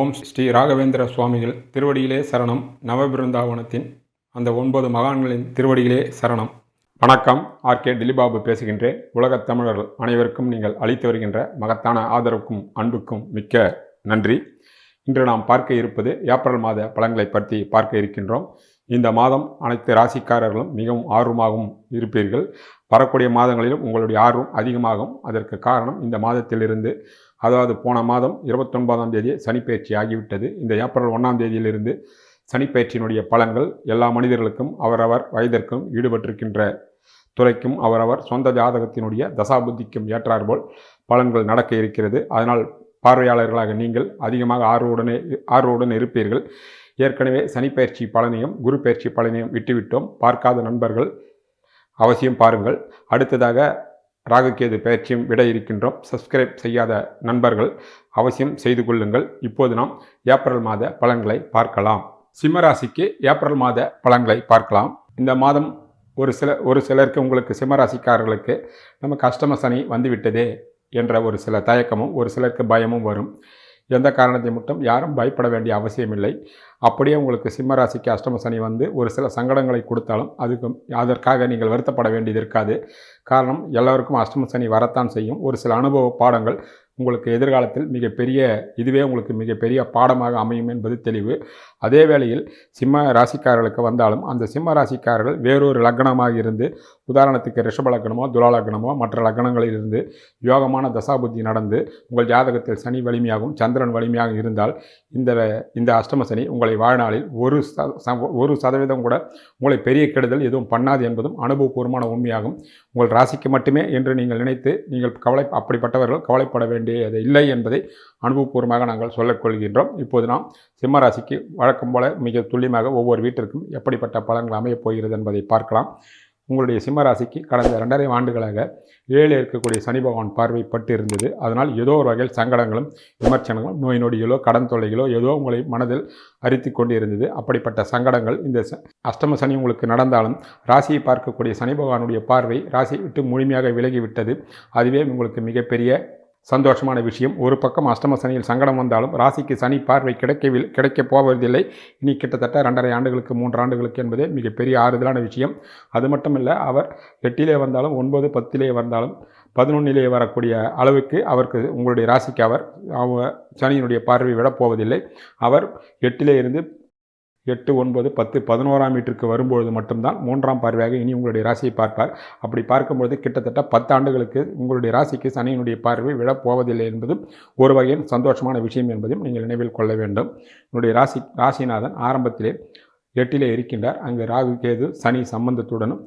ஓம் ஸ்ரீ ராகவேந்திர சுவாமிகள் திருவடியிலே சரணம். நவபிருந்தாவனத்தின் அந்த ஒன்பது மகான்களின் திருவடியிலே சரணம். வணக்கம். ஆர்கே திலிபாபு பேசுகின்றேன் உலகத் தமிழர்கள் அனைவருக்கும் நீங்கள் அளித்து வருகின்ற மகத்தான ஆதரவுக்கும் அன்புக்கும் மிக்க நன்றி. இன்று நாம் பார்க்க இருப்பது ஏப்ரல் மாத பலன்களை பற்றி பார்க்க இருக்கின்றோம். இந்த மாதம் அனைத்து ராசிக்காரர்களும் மிகவும் ஆர்வமாகவும் இருப்பீர்கள். வரக்கூடிய மாதங்களிலும் உங்களுடைய ஆர்வம் அதிகமாகும். அதற்கு காரணம் இந்த மாதத்திலிருந்து அதாவது போன மாதம் இருபத்தொன்பதாம் தேதி சனிப்பெயர்ச்சி ஆகிவிட்டது. இந்த ஏப்ரல் ஒன்றாம் தேதியிலிருந்து சனிப்பெயர்ச்சியினுடைய பலன்கள் எல்லா மனிதர்களுக்கும் அவரவர் வயதிற்கும் ஈடுபட்டிருக்கின்ற துறைக்கும் அவரவர் சொந்த ஜாதகத்தினுடைய தசாபுத்திக்கும் ஏற்றாற்போல் பலன்கள் நடக்க இருக்கிறது. அதனால் பார்வையாளர்களாக நீங்கள் அதிகமாக ஆர்வவுடனே ஆர்வவுடன் இருப்பீர்கள். ஏற்கனவே சனிப்பெயர்ச்சி பலனையும் குரு பயிற்சி பலனையும் விட்டுவிட்டோம். பார்க்காத நண்பர்கள் அவசியம் பாருங்கள். அடுத்ததாக ராகுகேது பயிற்சியும் விட இருக்கின்றோம். சப்ஸ்கிரைப் செய்யாத நண்பர்கள் அவசியம் செய்து கொள்ளுங்கள். இப்போது நாம் ஏப்ரல் மாத பலன்களை பார்க்கலாம். சிம்மராசிக்கு ஏப்ரல் மாத பலன்களை பார்க்கலாம். இந்த மாதம் ஒரு சில ஒரு சிலருக்கு உங்களுக்கு சிம்மராசிக்காரர்களுக்கு நமக்கு அஷ்டம சனி வந்துவிட்டதே என்ற ஒரு சில தயக்கமும் ஒரு சிலருக்கு பயமும் வரும். எந்த காரணத்தை மட்டும் யாரும் பயப்பட வேண்டிய அவசியமில்லை. அப்படியே உங்களுக்கு சிம்ம ராசிக்கு அஷ்டம சனி வந்து ஒரு சில சங்கடங்களை கொடுத்தாலும் அதுக்கு அதற்காக நீங்கள் வருத்தப்பட வேண்டியது இருக்காது. காரணம் எல்லோருக்கும் அஷ்டம சனி வரத்தான் செய்யும். ஒரு சில அனுபவ பாடங்கள் உங்களுக்கு எதிர்காலத்தில் மிகப்பெரிய இதுவே உங்களுக்கு மிகப்பெரிய பாடமாக அமையும் என்பது தெளிவு. அதே வேளையில் சிம்ம ராசிக்காரர்களுக்கு வந்தாலும் அந்த சிம்ம ராசிக்காரர்கள் வேறொரு லக்னமாக இருந்து உதாரணத்துக்கு ரிஷப லக்னமோ மற்ற லக்னங்களில் இருந்து யோகமான தசாபுத்தி நடந்து உங்கள் ஜாதகத்தில் சனி வலிமையாகவும் சந்திரன் வலிமையாக இருந்தால் இந்த இந்த அஷ்டம சனி உங்களை வாழ்நாளில் ஒரு ச ச- ஒரு சதவீதம் கூட உங்களை பெரிய கெடுதல் எதுவும் பண்ணாது என்பதும் அனுபவபூர்வமான உண்மையாகும். உங்கள் ராசிக்கு மட்டுமே என்று நீங்கள் நினைத்து நீங்கள் கவலை அப்படிப்பட்டவர்கள் கவலைப்பட வேண்டியது இல்லை என்பதை அனுபவபூர்வமாக நாங்கள் சொல்லக்கொள்கின்றோம். இப்போது நாம் சிம்ம ராசிக்கு வழக்கம் போல மிக துல்லியமாக ஒவ்வொரு வீட்டிற்கும் எப்படிப்பட்ட பலன்கள் அமையப் போகிறது என்பதை பார்க்கலாம். உங்களுடைய சிம்மராசிக்கு கடந்த ரெண்டரை ஆண்டுகளாக ஏழு இருக்கக்கூடிய சனி பகவான் பார்வைப்பட்டு இருந்தது அதனால் ஏதோ ஒரு வகையில் சங்கடங்களும் விமர்சனங்களும் நோய் நொடிகளோ கடன் தொல்லைகளோ ஏதோ உங்களை மனதில் அரித்து கொண்டு இருந்தது அப்படிப்பட்ட சங்கடங்கள் இந்த அஷ்டம சனி உங்களுக்கு நடந்தாலும் ராசியை பார்க்கக்கூடிய சனி பகவானுடைய பார்வை ராசியை விட்டு முழுமையாக விலகிவிட்டது. அதுவே உங்களுக்கு மிகப்பெரிய சந்தோஷமான விஷயம். ஒரு பக்கம் அஷ்டம சனியில் சங்கடம் வந்தாலும் ராசிக்கு சனி பார்வை கிடைக்கவில் கிடைக்கப் போவதில்லை. இனி கிட்டத்தட்ட ரெண்டரை ஆண்டுகளுக்கு மூன்று ஆண்டுகளுக்கு என்பதே மிகப்பெரிய ஆறுதலான விஷயம். அது மட்டுமல்ல அவர் எட்டிலே வந்தாலும் ஒன்பது பத்திலே வந்தாலும் பதினொன்னிலே வரக்கூடிய அளவுக்கு அவருக்கு உங்களுடைய ராசிக்கு அவர் அவங்க சனியினுடைய பார்வை விட போவதில்லை. அவர் எட்டிலே இருந்து எட்டு ஒன்பது பத்து பதினோராம் வீட்டிற்கு வரும்பொழுது மட்டும்தான் மூன்றாம் பார்வையாக இனி உங்களுடைய ராசியை பார்ப்பார். அப்படி பார்க்கும்பொழுது கிட்டத்தட்ட பத்து ஆண்டுகளுக்கு உங்களுடைய ராசிக்கு சனியினுடைய பார்வை விழப் போவதில்லை என்பதும் ஒரு வகையின் சந்தோஷமான விஷயம் என்பதையும் நீங்கள் நினைவில் கொள்ள வேண்டும். உங்களுடைய ராசி ராசிநாதன் ஆரம்பத்திலே எட்டிலே இருக்கின்றார். அங்கு ராகு கேது சனி சம்பந்தத்துடனும்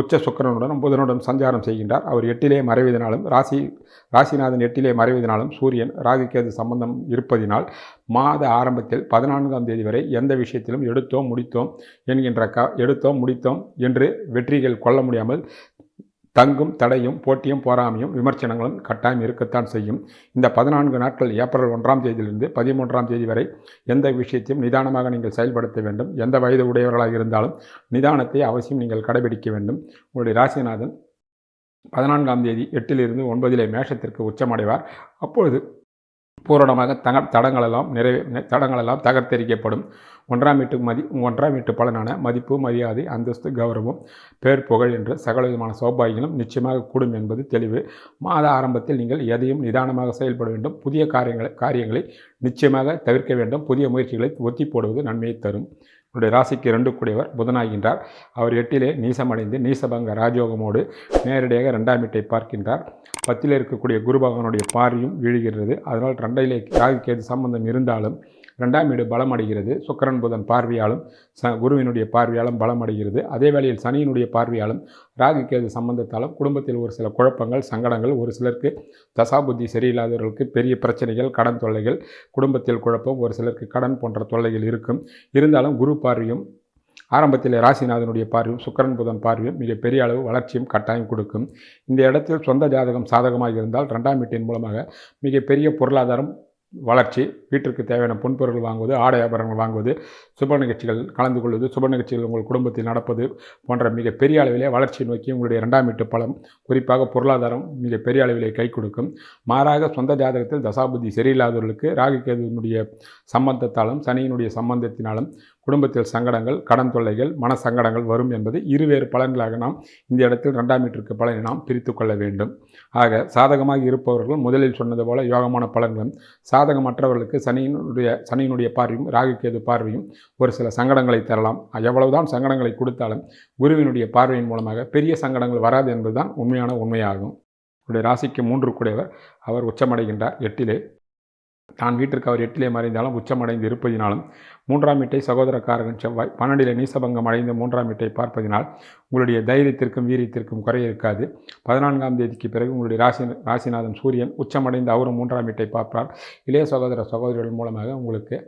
உச்ச சுக்கிரனுடனும் புதனுடன் சஞ்சாரம் செய்கின்றார். அவர் எட்டிலே மறைவதனாலும் ராசி ராசிநாதன் எட்டிலே மறைவதனாலும் சூரியன் ராகுக்கேது சம்பந்தம் இருப்பதினால் மாத ஆரம்பத்தில் பதினான்காம் தேதி வரை எந்த விஷயத்திலும் எடுத்தோம் முடித்தோம் என்கின்ற க எடுத்தோம் முடித்தோம் என்று வெற்றிகள் கொள்ள முடியாமல் தங்கும் தடையும் போட்டியும் போராமையும் விமர்சனங்களும் கட்டாயம் இருக்கத்தான் செய்யும். இந்த பதினான்கு நாட்கள் ஏப்ரல் ஒன்றாம் தேதியிலிருந்து பதிமூன்றாம் தேதி வரை எந்த விஷயத்தையும் நிதானமாக நீங்கள் செயல்படுத்த வேண்டும். எந்த வயது உடையவர்களாக இருந்தாலும் நிதானத்தை அவசியம் நீங்கள் கடைபிடிக்க வேண்டும். உங்களுடைய ராசிநாதன் பதினான்காம் தேதி எட்டிலிருந்து ஒன்பதிலே மேஷத்திற்கு உச்சமடைவார். அப்பொழுது பூரணமாக தக தடங்களெல்லாம் நிறைவே தடங்களெல்லாம் தகர்த்தெரிக்கப்படும். ஒன்றாம் வீட்டு மதி ஒன்றாம் வீட்டு பலனான மதிப்பு மரியாதை அந்தஸ்து கௌரவம் பேர் புகழ் என்று சகல விதமான சௌபாகியங்களும் நிச்சயமாக கூடும் என்பது தெளிவு. மாத ஆரம்பத்தில் நீங்கள் எதையும் நிதானமாக செயல்பட வேண்டும். புதிய காரியங்களை காரியங்களை நிச்சயமாக தவிர்க்க வேண்டும். புதிய முயற்சிகளை ஒத்தி போடுவது நன்மையை தரும். உங்களுடைய ராசிக்கு இரண்டு கூடியவர் புதனாகின்றார். அவர் எட்டிலே நீசமடைந்து நீசபங்க ராஜயோகமோடு நேரடியாக ரெண்டாம் வீட்டை பார்க்கின்றார். பத்தில் இருக்கக்கூடிய குரு பகவானுடைய பார்வையும் விழுகிறது. அதனால் ரெண்டையிலே ராகு கேது சம்பந்தம் இருந்தாலும் ரெண்டாம் வீடு பலமடைகிறது. சுக்கிரன் புதன் பார்வையாலும் ச குருவினுடைய பார்வையாலும் பலமடைகிறது. அதே வேளையில் சனியினுடைய பார்வையாலும் ராகு கேது சம்பந்தத்தாலும் குடும்பத்தில் ஒரு சில குழப்பங்கள் சங்கடங்கள் ஒரு சிலருக்கு தசாபுத்தி சரியில்லாதவர்களுக்கு பெரிய பிரச்சனைகள் கடன் தொல்லைகள் குடும்பத்தில் குழப்பம் ஒரு சிலருக்கு கடன் போன்ற தொல்லைகள் இருக்கும். இருந்தாலும் குரு பார்வையும் ஆரம்பத்தில் ராசிநாதனுடைய பார்வையும் சுக்கிரன் புதன் பார்வையும் மிகப்பெரிய அளவு வளர்ச்சியும் கட்டாயம் கொடுக்கும். இந்த இடத்தில் சொந்த ஜாதகம் சாதகமாக இருந்தால் ரெண்டாம் வீட்டின் மூலமாக மிகப்பெரிய பொருளாதாரம் வளர்ச்சி வீட்டிற்கு தேவையான பொன்பொருள் வாங்குவது ஆடை ஆபரணங்கள் வாங்குவது சுப நிகழ்ச்சிகள் கலந்து கொள்வது சுப நிகழ்ச்சிகள் உங்கள் குடும்பத்தில் நடப்பது போன்ற மிக பெரிய அளவிலே வளர்ச்சி நோக்கி உங்களுடைய இரண்டாம் வீட்டு பலம் குறிப்பாக பொருளாதாரம் மிக பெரிய அளவிலே கை கொடுக்கும். மாறாக சொந்த ஜாதகத்தில் தசாபுத்தி சரியில்லாதவர்களுக்கு ராகுகேதுவினுடைய சம்பந்தத்தாலும் சனியினுடைய சம்பந்தத்தினாலும் குடும்பத்தில் சங்கடங்கள் கடன் தொல்லைகள் மன சங்கடங்கள் வரும் என்பது இருவேறு பலன்களாக நாம் இந்த இடத்தில் ரெண்டாம் வீட்டிற்கு பலனை நாம் பிரித்து கொள்ள வேண்டும். ஆக சாதகமாக இருப்பவர்கள் முதலில் சொன்னது போல யோகமான பலன்களும் சாதகமற்றவர்களுக்கு சனியினுடைய சனியினுடைய பார்வையும் ராகுகேது பார்வையும் ஒரு சில சங்கடங்களை தரலாம். எவ்வளவுதான் சங்கடங்களை கொடுத்தாலும் குருவினுடைய பார்வையின் மூலமாக பெரிய சங்கடங்கள் வராது என்பதுதான் உண்மையான உண்மையாகும். உடைய ராசிக்கு மூன்று கூடியவர் அவர் உச்சமடைகின்றார். எட்டிலே தான் வீட்டிற்கு அவர் எட்டிலே மறைந்தாலும் உச்சமடைந்து இருப்பதினாலும் மூன்றாம் வீட்டை சகோதரக்காரகன் செவ்வாய் பன்னெண்டில் நீசபங்கம் அடைந்த மூன்றாம் வீட்டை பார்ப்பதினால் உங்களுடைய தைரியத்திற்கும் வீரியத்திற்கும் குறை இருக்காது. பதினான்காம் தேதிக்கு பிறகு உங்களுடைய ராசி ராசிநாதன் சூரியன் உச்சமடைந்து அவரும் மூன்றாம் வீட்டை பார்ப்பார். இளைய சகோதர சகோதரிகள் மூலமாக உங்களுக்கு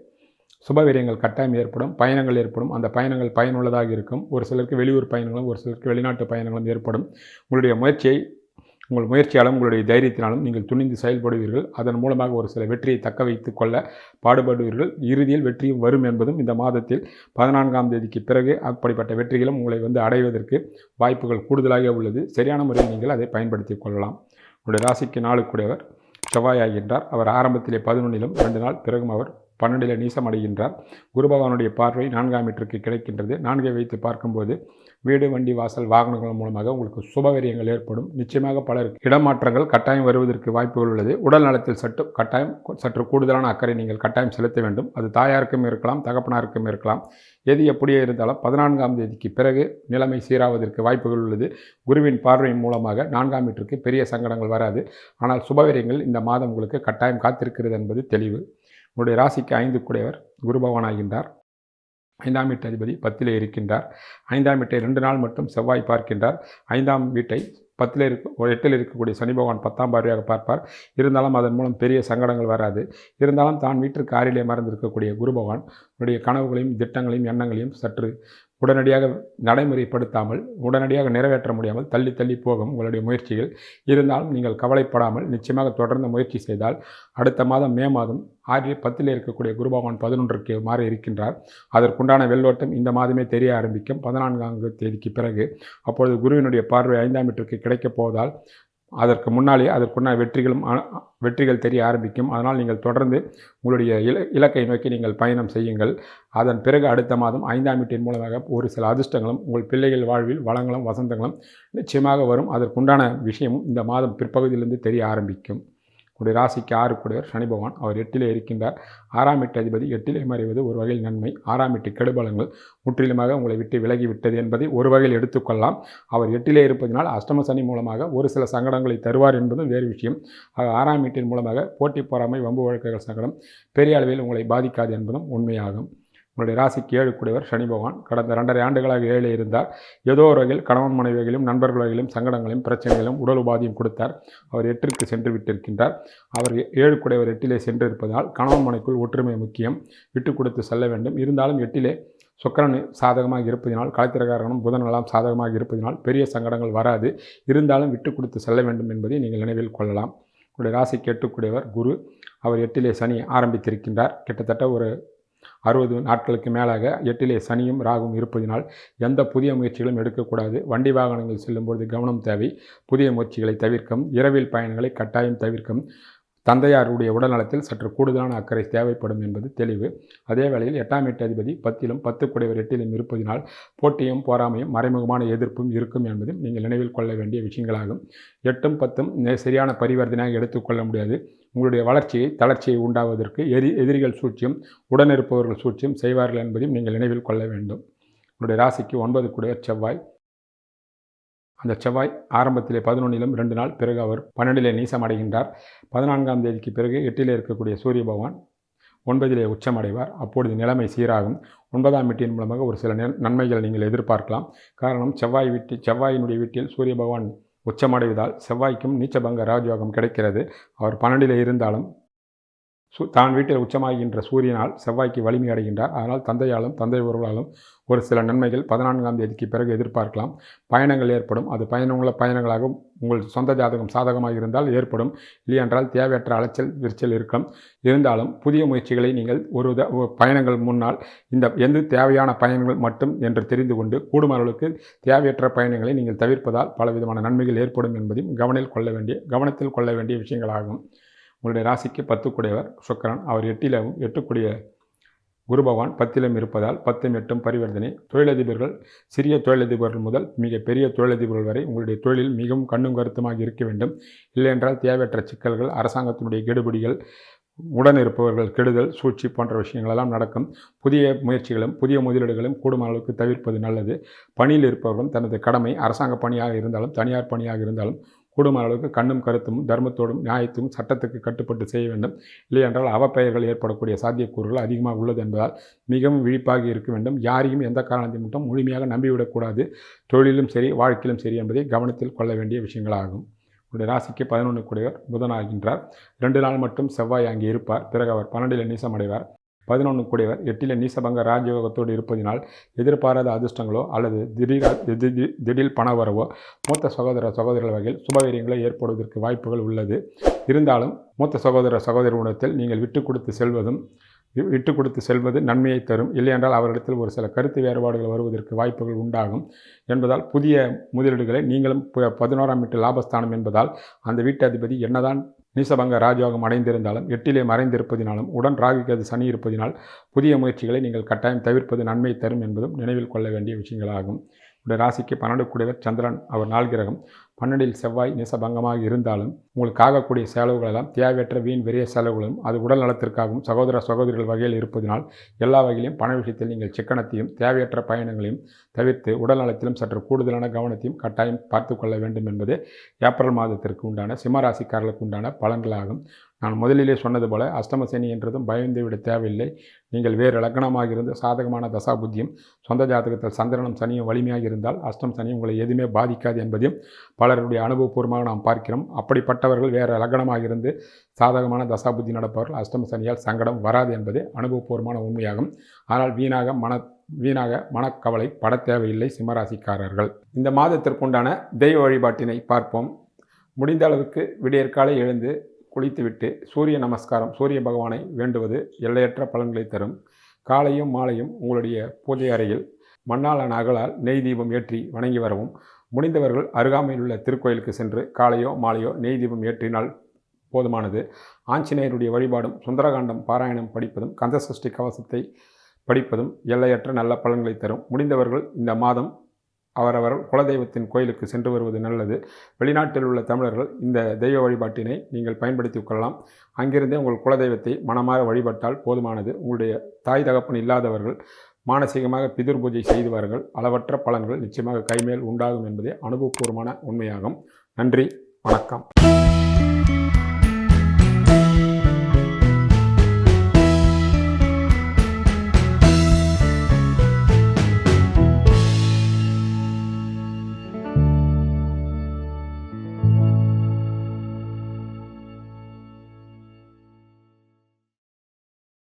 சுபவீரியங்கள் கட்டாயம் ஏற்படும் பயணங்கள் ஏற்படும். அந்த பயணங்கள் பயனுள்ளதாக இருக்கும். ஒரு சிலருக்கு வெளியூர் பயணங்களும் ஒரு சிலருக்கு வெளிநாட்டு பயணங்களும் ஏற்படும். உங்களுடைய முயற்சியை உங்கள் முயற்சியாலும் உங்களுடைய தைரியத்தினாலும் நீங்கள் துணிந்து செயல்படுவீர்கள். அதன் மூலமாக ஒரு சில வெற்றியை தக்க வைத்து கொள்ள பாடுபடுவீர்கள். இறுதியில் வெற்றியும் வரும் என்பதும் இந்த மாதத்தில் பதினான்காம் தேதிக்கு பிறகு அப்படிப்பட்ட வெற்றிகளும் உங்களை வந்து அடைவதற்கு வாய்ப்புகள் கூடுதலாக உள்ளது. சரியான முறையில் நீங்கள் அதை பயன்படுத்தி கொள்ளலாம். உங்களுடைய ராசிக்கு நாளுக்குடையவர் செவ்வாயாகின்றார் அவர் ஆரம்பத்திலே பதினொன்றிலும் ரெண்டு நாள் பிறகும் அவர் பன்னெண்டில் நீசம் அடைகின்றார் குரு பகவானுடைய பார்வை நான்காம் மீட்டருக்கு கிடைக்கின்றது. நான்கை வைத்து பார்க்கும்போது வீடு வண்டி வாசல் வாகனங்கள் மூலமாக உங்களுக்கு சுபவரியங்கள் ஏற்படும். நிச்சயமாக பலருக்கு இடமாற்றங்கள் கட்டாயம் வருவதற்கு வாய்ப்புகள் உள்ளது. உடல் நலத்தில் சற்று கட்டாயம் சற்று கூடுதலான அக்கறை நீங்கள் கட்டாயம் செலுத்த வேண்டும். அது தாயாருக்கும் இருக்கலாம் தகப்பனாருக்கும் இருக்கலாம். எது எப்படியே இருந்தாலும் பதினான்காம் தேதிக்கு பிறகு நிலைமை சீராவதற்கு வாய்ப்புகள் உள்ளது. குருவின் பார்வையின் மூலமாக நான்காம் வீட்டிற்கு பெரிய சங்கடங்கள் வராது. ஆனால் சுபவரியங்கள் இந்த மாதம் உங்களுக்கு கட்டாயம் காத்திருக்கிறது என்பது தெளிவு. உங்களுடைய ராசிக்கு ஐந்து கூடையவர் குரு பகவான் ஆகின்றார் ஐந்தாம் வீட்டு அதிபதி பத்திலே இருக்கின்றார். ஐந்தாம் வீட்டை ரெண்டு நாள் மட்டும் செவ்வாய் பார்க்கின்றார். ஐந்தாம் வீட்டை பத்தில் இருக்க எட்டில் இருக்கக்கூடிய சனி பகவான் பத்தாம் பார்வையாக பார்ப்பார். இருந்தாலும் அதன் மூலம் பெரிய சங்கடங்கள் வராது. இருந்தாலும் தான் வீட்டிற்கு ஆறிலே மறந்திருக்கக்கூடிய குரு பகவான் உடைய கனவுகளையும் திட்டங்களையும் எண்ணங்களையும் சற்று உடனடியாக நடைமுறைப்படுத்தாமல் உடனடியாக நிறைவேற்ற முடியாமல் தள்ளி தள்ளி போகும் உங்களுடைய முயற்சிகள். இருந்தாலும் நீங்கள் கவலைப்படாமல் நிச்சயமாக தொடர்ந்து முயற்சி செய்தால் அடுத்த மாதம் மே மாதம் ஆறில் பத்தில் இருக்கக்கூடிய குருபகவான் பதினொன்றுக்கு மாற இருக்கின்றார். அதற்குண்டான வெள்ளோட்டம் இந்த மாதமே தெரிய ஆரம்பிக்கும். பதினான்காம் தேதிக்கு பிறகு அப்பொழுது குருவினுடைய பார்வை ஐந்தாம் வீட்டிற்கு கிடைக்கப் போவதால் அதற்கு முன்னாலே அதற்குண்டான வெற்றிகளும் வெற்றிகள் தெரிய ஆரம்பிக்கும். அதனால் நீங்கள் தொடர்ந்து உங்களுடைய இல இலக்கை நோக்கி நீங்கள் பயணம் செய்யுங்கள். அதன் பிறகு அடுத்த மாதம் ஐந்தாம் வீட்டின் மூலமாக ஒரு சில அதிர்ஷ்டங்களும் உங்கள் பிள்ளைகள் வாழ்வில் வளங்களும் வசந்தங்களும் நிச்சயமாக வரும். அதற்குண்டான விஷயமும் இந்த மாதம் பிற்பகுதியிலிருந்து தெரிய ஆரம்பிக்கும். உடைய ராசிக்கு ஆறு கூடியவர் சனி பகவான். அவர் எட்டிலே இருக்கின்றார். ஆறாம் எட்டு அதிபதி எட்டிலே மறைவது ஒரு வகையில் நன்மை. ஆறாம் எட்டு கெடுபலங்கள் முற்றிலுமாக உங்களை விட்டு விலகி விட்டது என்பதை ஒரு வகையில் எடுத்துக்கொள்ளலாம். அவர் எட்டிலே இருப்பதனால் அஷ்டம சனி மூலமாக ஒரு சில சங்கடங்களை தருவார் என்பதும் வேறு விஷயம். ஆறாம் எட்டின் மூலமாக போட்டி போறாமை வம்பு வழக்குகள் சங்கடம் பெரிய அளவில் உங்களை பாதிக்காது என்பதும் உண்மையாகும். உங்களுடைய ராசிக்கு ஏழு கூடியவர் சனி பகவான். கடந்த ரெண்டரை ஆண்டுகளாக ஏழு இருந்தார். ஏதோ ஒரு வகையில் கணவன் மனைவிகளையும் நண்பர்கள் வகையிலும் சங்கடங்களையும் பிரச்சனைகளையும் உடல் உபாதியும் கொடுத்தார். அவர் எட்டிற்கு சென்று விட்டிருக்கின்றார் அவர் ஏழு கூடியவர் எட்டிலே சென்று இருப்பதால் கணவன் மனைக்குள் ஒற்றுமை முக்கியம். விட்டு கொடுத்து செல்ல வேண்டும். இருந்தாலும் எட்டிலே சுக்கரன் சாதகமாக இருப்பதினால் கலைத்திரகாரனும் புதனெல்லாம் சாதகமாக இருப்பதினால் பெரிய சங்கடங்கள் வராது. இருந்தாலும் விட்டு கொடுத்து செல்ல வேண்டும் என்பதை நீங்கள் நினைவில் கொள்ளலாம். உங்களுடைய ராசிக்கு கேட்டுக்கூடியவர் குரு. அவர் எட்டிலே சனி ஆரம்பித்திருக்கின்றார். கிட்டத்தட்ட ஒரு அறுபது நாட்களுக்கு மேலாக எட்டிலே சனியும் ராகும் இருப்பதினால் எந்த புதிய முயற்சிகளும் எடுக்கக்கூடாது. வண்டி வாகனங்கள் செல்லும்போது கவனம் தேவை. புதிய முயற்சிகளை தவிர்க்கும். இரவில் பயணங்களை கட்டாயம் தவிர்க்கும். தந்தையாருடைய உடல்நலத்தில் சற்று கூடுதலான அக்கறை தேவைப்படும் என்பது தெளிவு. அதே வேளையில் எட்டாம் எட்டு அதிபதி பத்திலும் பத்து குடைவர் எட்டிலும் இருப்பதினால் போட்டியும் போராமையும் மறைமுகமான எதிர்ப்பும் இருக்கும் என்பதும் நீங்கள் நினைவில் கொள்ள வேண்டிய விஷயங்களாகும். எட்டும் பத்தும் சரியான பரிவர்த்தனையாக எடுத்துக்கொள்ள முடியாது. உங்களுடைய வளர்ச்சியை தளர்ச்சியை உண்டாவதற்கு எரி எதிரிகள் சூழ்ச்சியும் உடனிருப்பவர்கள் சூழ்ச்சியும் செய்வார்கள் என்பதையும் நீங்கள் நினைவில் கொள்ள வேண்டும். உங்களுடைய ராசிக்கு ஒன்பது கூடிய செவ்வாய். அந்த செவ்வாய் ஆரம்பத்திலே பதினொன்றிலும் ரெண்டு நாள் பிறகு அவர் பன்னெண்டிலே நீசம் அடைகின்றார். பதினான்காம் தேதிக்கு பிறகு எட்டிலே இருக்கக்கூடிய சூரிய பகவான் ஒன்பதிலே உச்சமடைவார் அப்பொழுது நிலைமை சீராகும். ஒன்பதாம் வீட்டின் மூலமாக ஒரு சில நன்மைகளை நீங்கள் எதிர்பார்க்கலாம். காரணம் செவ்வாய் வீட்டில் செவ்வாயினுடைய வீட்டில் சூரிய பகவான் உச்சமடைவதால் செவ்வாய்க்கும் நீச்சபங்க ராஜயோகம் கிடைக்கிறது. அவர் பன்னெண்டில் இருந்தாலும் சு தான் வீட்டில் உச்சமாகின்ற சூரியனால் செவ்வாய்க்கு வலிமை அடைகின்றார். அதனால் தந்தையாலும் தந்தை உறவுகளாலும் ஒரு சில நன்மைகள் பதினான்காம் தேதிக்கு பிறகு எதிர்பார்க்கலாம். பயணங்கள் ஏற்படும். அது பயணமுள்ள பயணங்களாகவும் உங்கள் சொந்த ஜாதகம் சாதகமாக இருந்தால் ஏற்படும். இல்லையென்றால் தேவையற்ற அலைச்சல் விரிச்சல் இருக்கும் இருந்தாலும் புதிய முயற்சிகளை நீங்கள் ஒரு பயணங்கள் முன்னால் இந்த எந்த தேவையான பயணங்கள் மட்டும் என்று தெரிந்து கொண்டு கூடுமளவுக்கு தேவையற்ற பயணங்களை நீங்கள் தவிர்ப்பதால் பலவிதமான நன்மைகள் ஏற்படும் என்பதையும் கவனில் கொள்ள வேண்டிய கவனத்தில் கொள்ள வேண்டிய விஷயங்களாகும். உங்களுடைய ராசிக்கு பத்துக்குடையவர் சுக்கரன். அவர் எட்டிலும் எட்டுக்குடைய குரு பகவான் பத்திலும் இருப்பதால் பத்தும் எட்டும் பரிவர்த்தனை. தொழிலதிபர்கள் சிறிய தொழிலதிபர்கள் முதல் மிக பெரிய தொழிலதிபர்கள் வரை உங்களுடைய தொழிலில் மிகவும் கண்ணும் கருத்துமாக இருக்க வேண்டும். இல்லையென்றால் தேவையற்ற சிக்கல்கள் அரசாங்கத்தினுடைய கெடுபிடிகள் உடன் இருப்பவர்கள் கெடுதல் சூழ்ச்சி போன்ற விஷயங்களெல்லாம் நடக்கும். புதிய முயற்சிகளும் புதிய முதலீடுகளும் கூடும் அளவுக்கு தவிர்ப்பது நல்லது. பணியில் இருப்பவர்களும் தனது கடமை அரசாங்க பணியாக இருந்தாலும் தனியார் பணியாக இருந்தாலும் கூடுமான அளவுக்கு கண்ணும் கருத்தும் தர்மத்தோடும் நியாயத்தும் சட்டத்துக்கு கட்டுப்பட்டு செய்ய வேண்டும். இல்லையென்றால் அவப்பெயர்கள் ஏற்படக்கூடிய சாத்தியக்கூறுகள் அதிகமாக உள்ளது என்பதால் மிகவும் விழிப்பாக இருக்க வேண்டும். யாரையும் எந்த காரணத்தை மட்டும் முழுமையாக நம்பிவிடக்கூடாது தொழிலும் சரி வாழ்க்கையிலும் சரி என்பதை கவனத்தில் கொள்ள வேண்டிய விஷயங்களாகும். உங்களுடைய ராசிக்கு பதினொன்று கூடியவர் புதனாகின்றார். ரெண்டு நாள் மட்டும் செவ்வாய் அங்கே இருப்பார். பிறகு அவர் பன்னெண்டில் நீசமடைவார். பதினொன்று கூடியவர். எட்டில் நீசபங்க ராஜயோகத்தோடு இருப்பதினால் எதிர்பாராத அதிர்ஷ்டங்களோ அல்லது திடீர் திடீர் பண வரவோ மூத்த சகோதர சகோதரர்கள் வகையில் சுபவீரியங்களை ஏற்படுவதற்கு வாய்ப்புகள் உள்ளது. இருந்தாலும் மூத்த சகோதர சகோதரனிடத்தில் நீங்கள் விட்டு கொடுத்து செல்வதும் விட்டு கொடுத்து செல்வது நன்மையை தரும். இல்லையென்றால் அவரிடத்தில் ஒரு சில கருத்து வேறுபாடுகள் வருவதற்கு வாய்ப்புகள் உண்டாகும் என்பதால் புதிய முதலீடுகளை நீங்களும் ப- பதினோராம் வீட்டு லாபஸ்தானம் என்பதால் அந்த வீட்டு அதிபதி என்னதான் நீசபங்க ராஜயோகம் அடைந்திருந்தாலும் எட்டிலே மறைந்திருப்பதினாலும் உடன் ராகுக்கு சனி இருப்பதினால் புதிய முயற்சிகளை நீங்கள் கட்டாயம் தவிர்ப்பது நன்மை தரும் என்பதும் நினைவில் கொள்ள வேண்டிய விஷயங்களாகும். உடைய ராசிக்கு பன்னெண்டு கூடியவர் சந்திரன் அவர் நாள் கிரகம். பன்னெண்டில் செவ்வாய் நிசபங்கமாக இருந்தாலும் உங்களுக்கு ஆகக்கூடிய செலவுகளெல்லாம் தேவையற்ற வீண் விரைய செலவுகளும் அது உடல் நலத்திற்காகவும் சகோதர சகோதரிகள் வகையில் இருப்பதினால் எல்லா வகையிலும் பண விஷயத்தில் நீங்கள் சிக்கனத்தையும் தேவையற்ற பயணங்களையும் தவிர்த்து உடல் நலத்திலும் சற்று கூடுதலான கவனத்தையும் கட்டாயம் பார்த்து கொள்ள வேண்டும் என்பது ஏப்ரல் மாதத்திற்கு உண்டான சிம்மராசிக்காரர்களுக்கு உண்டான பலன்களாகும். நான் முதலிலே சொன்னது போல அஷ்டம சனி என்றதும் பயந்து விட தேவையில்லை. நீங்கள் வேறு லக்னமாக இருந்து சாதகமான தசா புத்தியும் சொந்த ஜாதகத்தில் சந்திரனும் சனியும் வலிமையாக இருந்தால் அஷ்டம் சனி உங்களை எதுவுமே பாதிக்காது என்பதையும் பலருடைய அனுபவபூர்வமாக நாம் பார்க்கிறோம். அப்படிப்பட்ட பட்டவர்கள் வேறு லக்னமாக இருந்து சாதகமான தசாபுத்தி நடப்பவர்கள் அஷ்டம சனியால் சங்கடம் வராது என்பது அனுபவபூர்வமான உண்மையாகும். ஆனால் வீணாக மன வீணாக மனக்கவலை பட தேவையில்லை சிம்மராசிக்காரர்கள். இந்த மாதத்திற்குண்டான தெய்வ வழிபாட்டினை பார்ப்போம். முடிந்த அளவுக்கு விடியற்காலை எழுந்து குளித்துவிட்டு சூரிய நமஸ்காரம் சூரிய பகவானை வேண்டுவது எல்லையற்ற பலன்களை தரும். காலையும் மாலையும் உங்களுடைய பூஜை அறையில் மண்ணாலான அகலால் நெய் தீபம் ஏற்றி வணங்கி வரவும். முடிந்தவர்கள் அருகாமையில் உள்ள திருக்கோயிலுக்கு சென்று காலையோ மாலையோ நெய் தீபம் ஏற்றினால் போதுமானது. ஆஞ்சநேயருடைய வழிபாடும் சுந்தரகாண்டம் பாராயணம் படிப்பதும் கந்தசஷ்டி கவசத்தை படிப்பதும் எல்லையற்ற நல்ல பலன்களை தரும். முடிந்தவர்கள் இந்த மாதம் அவரவர் குலதெய்வத்தின் கோயிலுக்கு சென்று வருவது நல்லது. வெளிநாட்டில் உள்ள தமிழர்கள் இந்த தெய்வ வழிபாட்டினை நீங்கள் பயன்படுத்திக் கொள்ளலாம். அங்கிருந்தே உங்கள் குலதெய்வத்தை மனமாற வழிபட்டால் போதுமானது. உங்களுடைய தாய் தகப்பன் இல்லாதவர்கள் மானசீகமாக பிதிர் பூஜை செய்துவார்கள். அளவற்ற பலன்கள் நிச்சயமாக கைமேல் உண்டாகும் என்பதே அனுபவபூர்வமான உண்மையாகும். நன்றி. வணக்கம்.